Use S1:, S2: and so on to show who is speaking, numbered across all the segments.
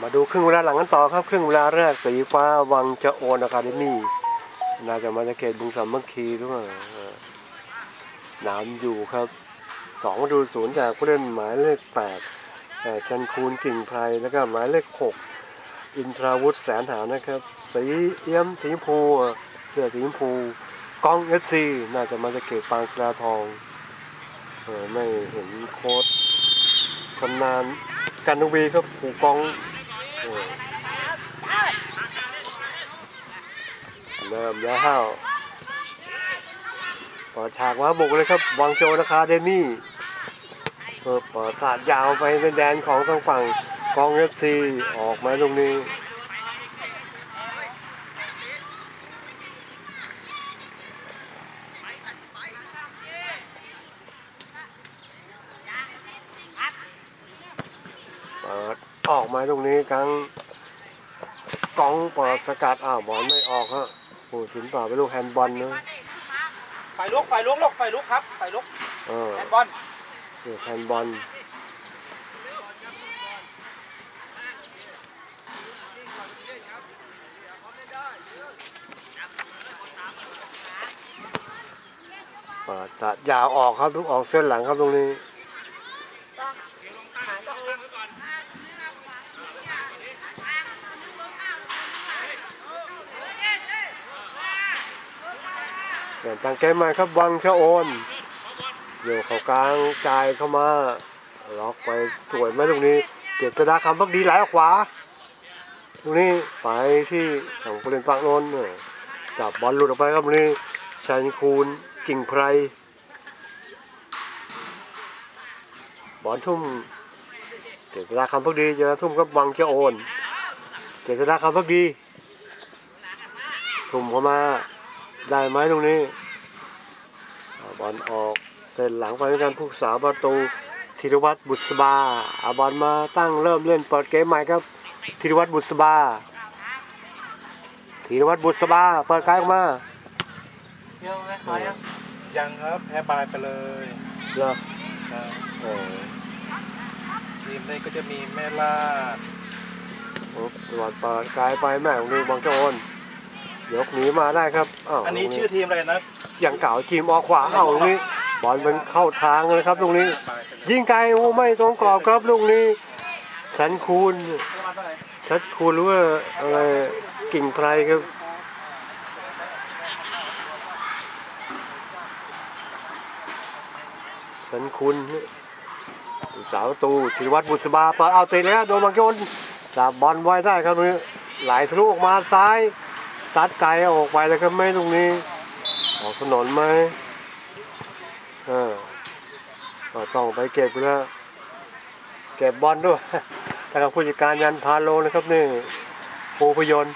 S1: มาดูครึ่งเวลาหลังกันต่อครับ ครึ่งเวลาแรกสีฟ้าวังจะโอนอะคาเดมี่น่าจะมาจากเขตบุงสามัคคีหรือเปล่าเออน้ำอยู่ครับสองประตูศูนย์จากผู้เล่นหมายเลขแปดเอ่อชันคูนกิ่งไพรแล้วก็หมายเลขหกอินทราวุฒิแสนหานะครับ สีเอี้ยมสีพู่เสื้อสีพูกองเอฟซีน่าจะมาจากเขตปางศิลาทองเออไม่เห็นโค้ดชำนาญกันวีครับผูกองเออเริ่ มยาห้าวเปิดฉากมาบุกเลยครับวังโจนาคาเดมี่เออเปิดสาดยาวไปเป็นแดนของทางฝั่งกองเอฟซีออกมาตรงนี้เปิดออกมาตรงนี้กลางกองเปิดสกัดอ้าวบอลไม่ออกฮะ โอ้สินป่าไปลูกแฮนด์บอลนะ
S2: ไฟลุกไฟลุกลูกไฟลุกครับไฟลุก
S1: เออ
S2: แอนบอล
S1: ลูกแฮนด์บอลเปิดสะยาวออกครับลูกออกเส้นหลังครับตรงนี้ เปลี่ยนทางเกมใหม่ครับวังชะโอนอยู่เขากลางจ่ายเข้ามาล็อกไปสวยไหมตรงนี้เจษดาคำพักดีไหลออกขวา ตรงนี้ไปที่ฝั่งผู้เล่นฝั่งโนนจับบอลหลุดออกไปครับตรงนี้ชันคูณกิ่งไพรบอลทุ่มเจษดาคำพักดีเจอทุ่มกับวังชะโอน เจษดาคำพักดี ทุ่มเข้ามา ได้ไหมตรงนี้เอาบอลออกเส้นหลังไปด้วยกันผู้สาวประตูธีรวัตรบุษบาเอาบอลมาตั้งเริ่มเล่นเปิดเกมใหม่ครับธีรวัตรบุษบาธีรวัตรบุษบาเปิดกายออกมา
S2: เยอะไหมพอยังยังครับแพ้บายไปเลย
S1: เหรอ
S2: ครับ
S1: เออ
S2: ทีมนี้ก็จะมีแม่ลาด
S1: โอ้บอลเปิดกายไปแม่ของนี้บอลเจ้าโอน ยกหนีมาได้ครับาว
S2: อันนี้
S1: ตรง
S2: ชื่อทีมอะไรนะ
S1: อย่างเก่าจีมออกขวาเอาตรงนี้บอลมันเข้าทางเลยครับตรงนี้
S2: บายไปเลย
S1: ยิงไกลโอ้ไม่ตรงกรอบครับลูกนี้ชันคูณ
S2: ประมาณเท่าไหร่
S1: ชัดคูณหรือว่าอะไรกิ่งไพรครับชันคูณสาวประตูชินวัตรบุษบาเปิดเอาเตะแล้วโดนมังกรจับบอลไว้ได้ครับตรงนี้ไหลทะลุออกมาซ้าย ซัดไกลออกไปแล้วครับไม่ตรงนี้ ออกถนนไหมออก็ต้องไปเก็บแล้วเก็บบอลด้วยทางผู้จัดการยันพาโลนะครับนี่ภูพยนต์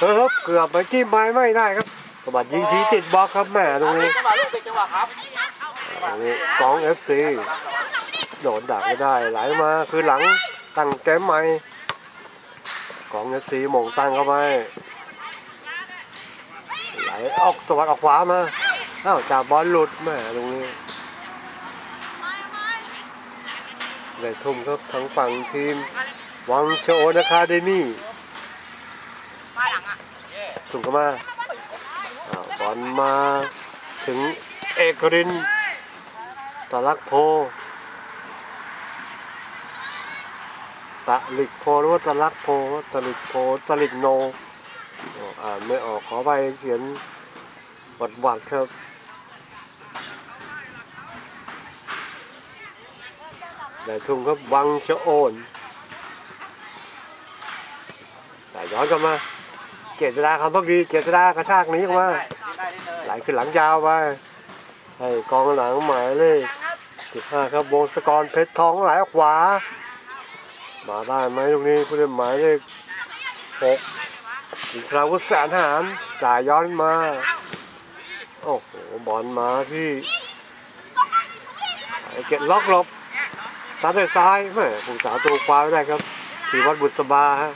S1: เออเกือบไปจิ้มไปไม่ได้ครับ กบัดยิงทีติดบล็อกครับแม่ตรงนี้
S2: จังหวะลูกเป็นจังหวะครับ
S1: ตรงนี้กองเอฟซีโดนดักไม่ได้ไหลมาคือหลังตั้งแกมใหม่กองเอฟซีหม่งตั้งเข้าไปไหลออกตะวันออกขวามาอ้าวจากบอลหลุดแม่ตรงนี้ได้ทุ่มครับทั้งฝั่งทีมวังโชนอะคาเดมี่ส่งเข้ามา อ้าวบอลมาถึงเอกรินตะลักโพ ตะลิกโพหรือว่าตะลักโพ ตะลิกโพ ตะลิกโน อ่านไม่ออกขอไปเขียนวัดวัดครับได้ทุ่มครับวังชะโอน แต่ย้อนกลับมา เจษดาคำพักดี เจษดากระชากนี้ออกมา
S2: ได้ได้เลย
S1: ไหลขึ้นหลังยาวไปให้กองหลังหมายเลขสิบห้าครับวงศกรเพชรทองไหลขวา มาได้ไหมตรงนี้ผู้เล่นหมายเลขหกอินทราวุฒแสนหารจ่ายย้อนมา โอ้โหบอลมาที่เก็ตล็อกหลบซ้ายด้วซ้ายแม่ผู้สาวตัวคว้าไม่ได้ครับสีวัดบุษบาฮะ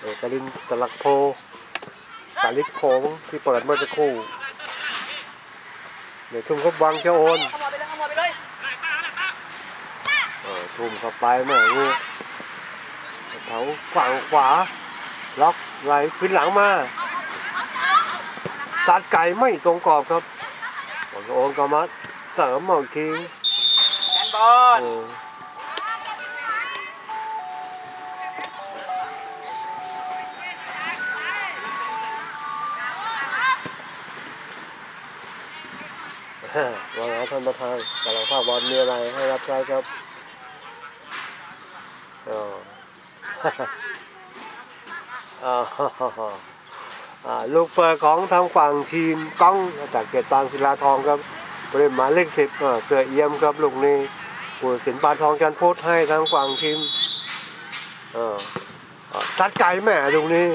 S1: เอกลินตะลักโพสาลิกโค้งที่เปิดเมื่อสักครู่ ดี๋ยวทุ่มเขาบังเจ้าโอน
S2: ขโมยไปเลยขโมยไปเลย
S1: เออทุ่มเข้าไปแม่งูแถวฝั่งขวา ล็อกไหลขึ้นหลังมาสัดไก่ไม่ตรงกรอบครับบอลโอนก็มาเสริมมาอีกที
S2: แอนบอล
S1: ว่าไงท่านประธานกำลังภาพบอลมีอะไรให้รับใช้ครับอ๋อลูกเปิดของทางฝั่งทีมก้องจากเกตปางศิลาทองครับบริเวณหมายเลขสิบเสือเอี่ยมครับลูกนี้ผู้สินปานทองจันโพธให้ทางฝั่งทีมอออ่าซัดไก่แม่ลูกนี้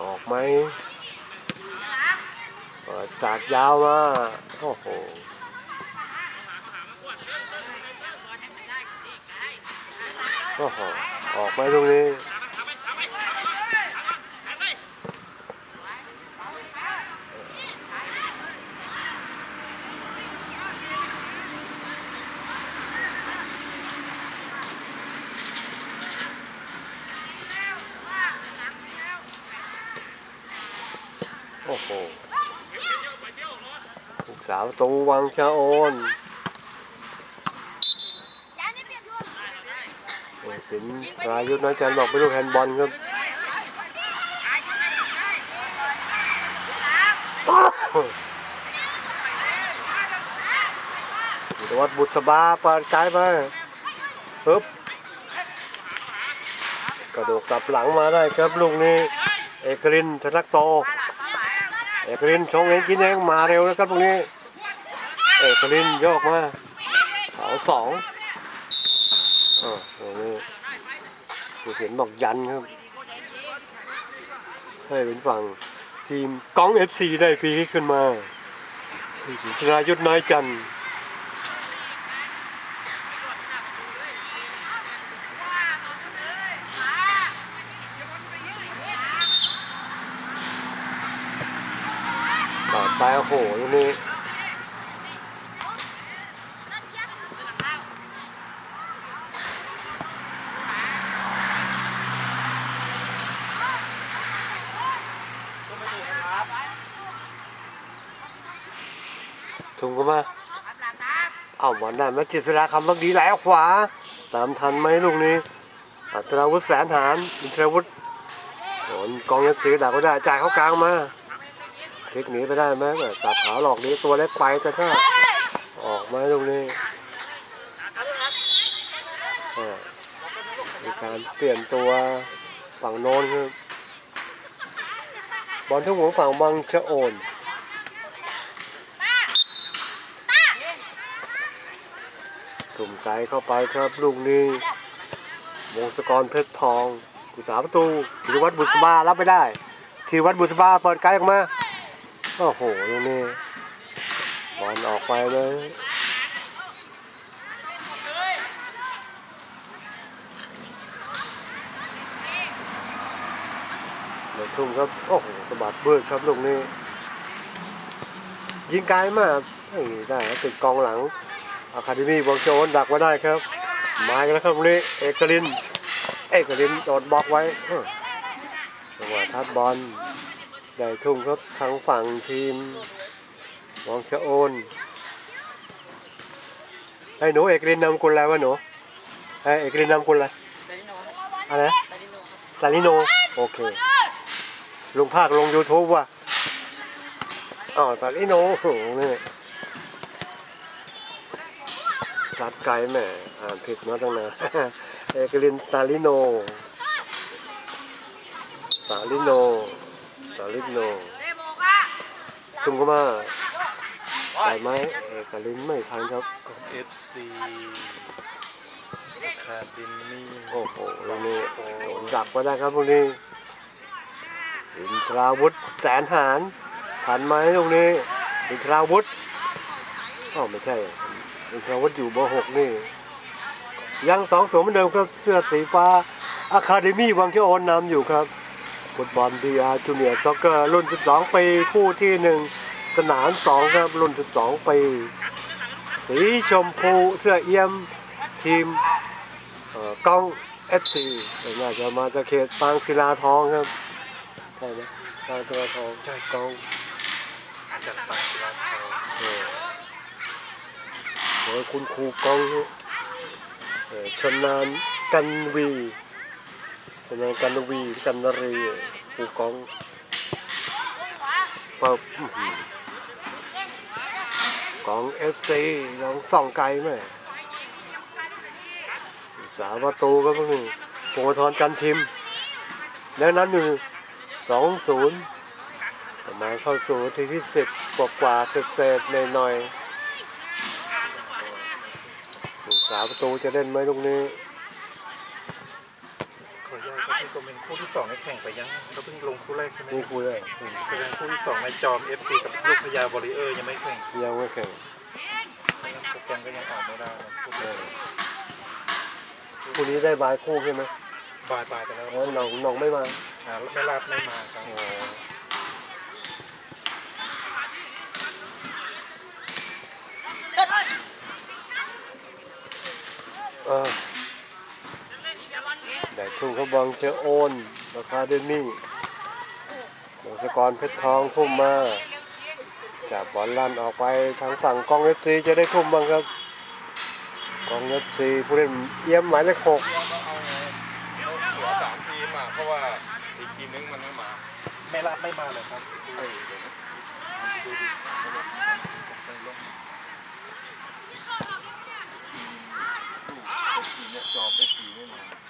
S1: ออกไหมเปิด สาดยาวมาโอ้โหโอ้โหออกไหมตรงนี้โอ้โห สาวตูวังชะโอนโอ้ยสินรายุทธน้อยจันบอกไปลูกแฮนด์บอลครับตวัดบุษบาเปิดกายมาปึ๊บกระโดดกลับหลังมาได้ครับลูกนี้ เอกรินทนักโต เอกลินชงเองกินเองมาเร็วนะครับตรงนี้ เอกลินโยกมาเขาสองอ่าตรงนี้ผู้เสียนบอกยันครับ ให้เป็นฝั่งทีมก้องเอฟซีได้พีคขึ้นมาคุณศรีสรายุทธน้อยจันทร์ ไปโอ้โหตรงนี้ถุงก็มาเอาวันนั้นมาจิตรราคำบักดีแล้วขวา ตามทันไหมลูกนี้ อัตราวุฒิแสนหารอินทรวุฒิโดนกองยันสีดักก็ได้ จ่ายเข้ากลางมา พลิกหนีไปได้ไหมแบบสับขาหลอกนี้ตัวเล็กไปกระชากออกไหมลูกนี้อ่ามีการเปลี่ยนตัวฝั่งโน้นครับบอลทุ่งของฝั่งบังชะโอนสุ่มไกลเข้าไปครับลูกนี้วงศกรเพชรทองผู้สาประตูธีรวัตรบุษบารับไม่ได้ธีรวัตรบุษบาเปิดไกลออกมา โอ้โหลูกนี้บอลออกไปเลยเดี๋ยวทุ่มครับ โอ้โหสะบัดเบิดครับลูกนี้ ยิงไกลมากได้ติดกองหลังอะคาเดมี่บองโจนดักไว้ได้ครับ มาแล้วครับตรงนี้ เอกลิน เอกลินโดนบล็อกไว้จังหวะทัดบอล ได้ทุ่มครับทางฝั่งทีมบองชะโอนไอ้หนูเอกลินนำกุลอะไรวะหนูไอ้เอกลินนำกุลอะไร
S2: ตาลิโน
S1: อะไรนะ
S2: ตาลิโนครับ
S1: ตาลิโนโอเคลงภาคลง YouTube ว่ะอ๋อตาลิโนโอ้โหนี่ซัดไกลแหมอ่านผิดมาตั้งนานเอกลินตาลิโนตาลิโน ตาลิโน
S2: เดโมค่ะ
S1: จุ่มก็มาได้ไหมเอกลินไม่ทันครับ
S3: เอฟซีคาดินนี่
S1: โอ้โหตรงนี้โอ้โหดักมาได้ครับตรงนี้อินทราวุธแสนหารทันไหมตรงนี้อินทราวุธอ๋อไม่ใช่อินทราวัตอยู่เบอร์หกนี่ ยังสองสวมเหมือนเดิมครับเสื้อสีฟ้าอะคาเดมี่วังเขียวโอนนำอยู่ครับ ฟุตบอลดีอาร์จูเนียร์ซ็อกเกอร์รุ่น 12 ปี คู่ที่หนึ่งสนามสองครับ รุ่น 12 ปี สีชมพูเสื้อเอี่ยม ทีมเอ่อกล้องเอฟซีน่าจะมาจากเขตปางศิลาทองครับใช่ไหมปางศิลาทองใช่กล้อง
S2: จัดไปครับ
S1: เออโดยคุณครูกล้องเอ่อชนานกันวี ชนานกันวีกันนรีครูกล้องเปิบกล้องเอฟซีลองส่องไกลไหมสาประตูก็พวกนี้พงธรกันทิม แล้วนั้นอยู่สองศูนย์มาเข้าสู่ทีที่สิบกว่ากว่าเศษเศษหน่อยหน่อยๆสาประตูจะเล่นไหมลูกนี้
S2: ขออนุญาต ครับพี่กรมเป็นคู่ที่สองในแข่งไปยังเขาเพิ่งลงคู่แรกใช่ไหม
S1: นี่คุยเลย
S2: เป็นคู่ที่สองในจอม FC กับลูกพญาบริเออร์ยังไม่แข่ง
S1: ยังไม่แข่ง
S2: โปรแกรมก็ยังออกไม่ได้นะคู่
S1: เออคู่นี้ได้บายคู่ใช่ไหม
S2: บายบายไปแล้ว
S1: เพราะน้องน้องไม่มา
S2: อ่าไม่ลาดไม่มาครับ
S1: อ๋อเออ ได้ทุ่งเขาบังเจอโอนราคาเดมี่หลวงสกรเพชรทองทุ่มมาจากบอลลั่นออกไปทางฝั่งกองเอฟซีจะได้ทุ่มบ้างครับ กองเอฟซีผู้เล่นเอี้ยมหมายเลขหก
S3: เราต้องเอาไงเอาหัวสามทีมอะเพราะว่าอีกทีมนึงมันไม่มา
S2: ไม่ลาดไม่มาเลยครับ
S3: จอบได้ทีไม่มา
S1: เ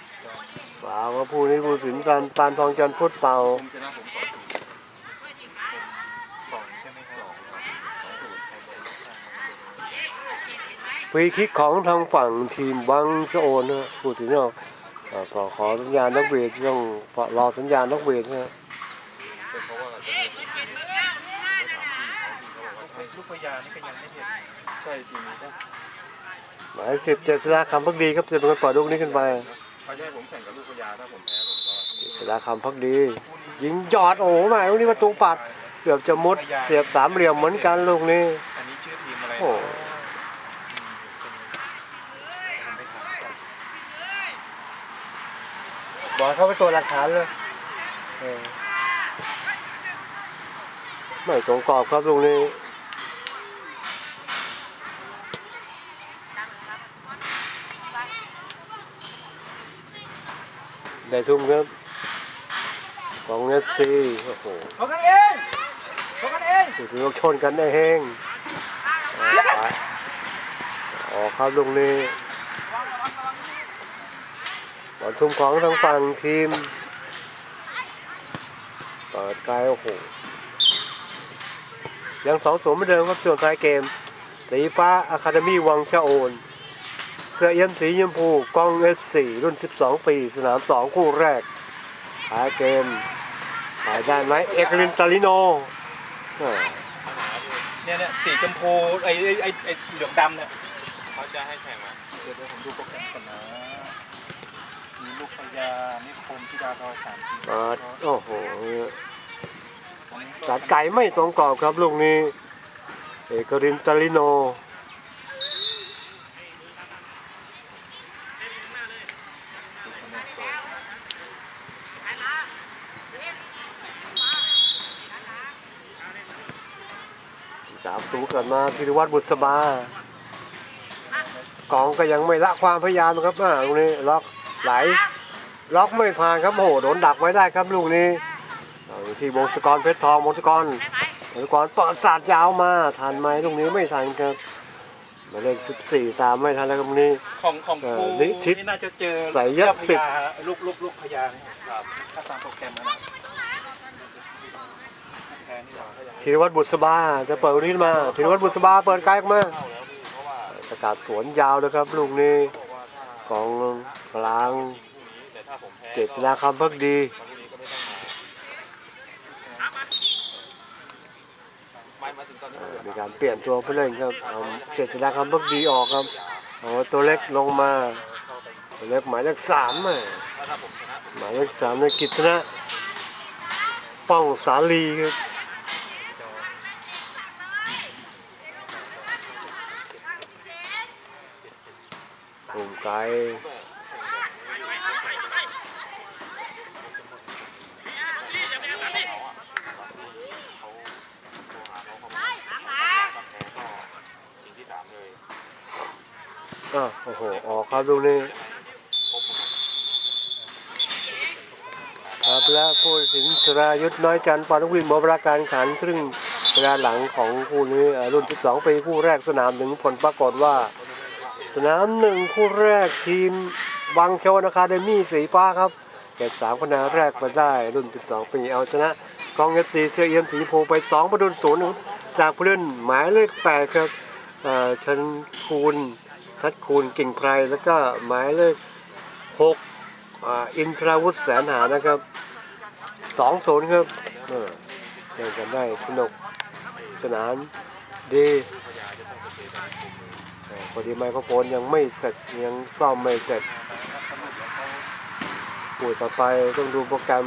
S1: ปล่าว่าผู้นี้ผู้สินสันปานทองจันทร์พุทธเป่า
S3: ผมชนะผมสองศูนย์
S2: สองใช่ไหมครับ
S3: สองครับสองศูนย์ใครบอลลูกข้างมัน
S1: ฟรีคิกของทางฝั่งทีมวังเจโอนนะผู้สินเอาเอ่อพอขอสัญญาณนักเวทต้องรอสัญญาณนักเวทนะ
S3: เป็นเพราะว่าเราจะให้ผมทีมไม่สามทีมเขาบอกว่า
S2: ลูกพญานี่ก็ยังไม่เห็น
S3: ใช่ทีมนี้ก็
S1: หมายสิบเจษฎาคำพักดีครับจะเป็นคนปล่อยลูกนี้ขึ้นไป
S3: เขาจะให้ผมแข่งกับลูกพญาถ้าผมแพ้ผมก็
S1: เจษฎาคำพักดี ยิงยอดโอ้โหแม่ลูกนี้ประตูปัดเกือบจะมุดเสียบสามเหลี่ยมเหมือนกันลูกนี้
S2: อันนี้ชื่อทีมอะไรนะ
S1: โอ้
S2: อืมเป็นผมไปถามก่อน
S1: บอลเข้าไปตัวหลักฐานเลยเออไม่ตรงกรอบครับลูกนี้ ได้ทุ่มครับของเอฟซีโอ้โห
S2: เขากันเองเขากันเอง
S1: ถือว่าชนกันได้แห้งเอาไปออกครับลูกนี้บอลทุ่มของทางฝั่งทีมเปิดไกลโอ้โหยังสองศูนย์เหมือนเดิมครับส่วนท้ายเกมสีฟ้าอะคาเดมี่วังชะโอนเสื้อเยี่ยมสีชมพูกล้อง F4 รุ่น 12 ปี สนาม 2 คู่แรกท้ายเกมถ่ายได้ไหมเอกลินตาลิโนอ่า
S2: เนี่ยเนี่ยสีชมพูไอ้ไอ้ไอ้ไอ้เหลืองดำเนี่ย
S3: เขาจะให้แข่งไหม
S2: เดี๋ยวเดี๋ยวผมดูโปรแกรมก่อนนะมีลูกพญานิคมธิดาทอสามที
S1: เปิดโอ้โหสัตว์ไก่ไม่ตรงกรอบครับลูกนี้ เอกรินตาลิโน จับตู เกิดมาธีรวัตรบุษบากองก็ยังไม่ละความพยายามนะครับอ่าลูกนี้ล็อกไหลล็อกไม่ผ่านครับโอ้โหโดนดักไว้ได้ครับลูกนี้เอาที่วงศกรเพชรทองวงศกรวงศกรเปิดสาดยาวมาทันไหมลูกนี้ไม่ทันครับหมายเลข14ตามไม่ทันแล้วครับลูกนี้
S2: ของของ
S1: เอ่
S2: ค
S1: อ
S2: รู
S1: นิทิศ
S2: นี่น่าจะเจอ
S1: สายยักษ์สิทธิ์
S2: ลูกลูกลูกพญาเนี่ยครับถ้าตามโปรแกรมนะนะแพ้นี่หว่าเขาอยาก
S1: ธีรวัตรบุษบาจะเปิดนี้มาธีรวัตรบุษบาเปิดไกลออกมาประกาศสวนยาวเลยครับลูกนี้
S3: บอกว่าถ้าก
S1: องกลางเจตนาคำพักดี
S3: มีกา
S1: รเปลี่ยนตัวผู้เล่นครับเอาเจษฎาคำพักดีออกครับเอาตัวเล็กลงมาตัวเล็กหมายเลขสามหมายเลขสามในกิจนะป้องสาลีครับก ลุ่มไกล
S3: สิ่งที่สามเลย
S1: อะโอ้โห ออกครับลูกนี้ครับและผู้สินสรายุทธน้อยจันทร์ปานวินบประการขันครึ่งเวลาหลังของคู่นี้อ่ารุ่น 12 ปีคู่แรกสนามหนึ่งผลปรากฏว่า สนามหนึ่งคู่แรกทีมบางโชนอะคาเดมี่สีฟ้าครับเก็บสามคะแนนแรกมาได้รุ่น 12 ปีเอาชนะกองเอฟซีเสื้อเอียมสีชมพูไป 2 ประตูศูนย์จากผู้เล่นหมายเลข8ครับชันคูณทัดคูณกิ่งไพรแล้วก็หมายเลขหกอ่าอินทราวุฒิแสนหานะครับสองศูนย์ครับเล่นกันได้สนุกสนานดี พอดีไมโครโฟนยังไม่เสร็จยังซ่อมไม่เสร็จปุ๋ยต่อไปต้องดูโปรแกรม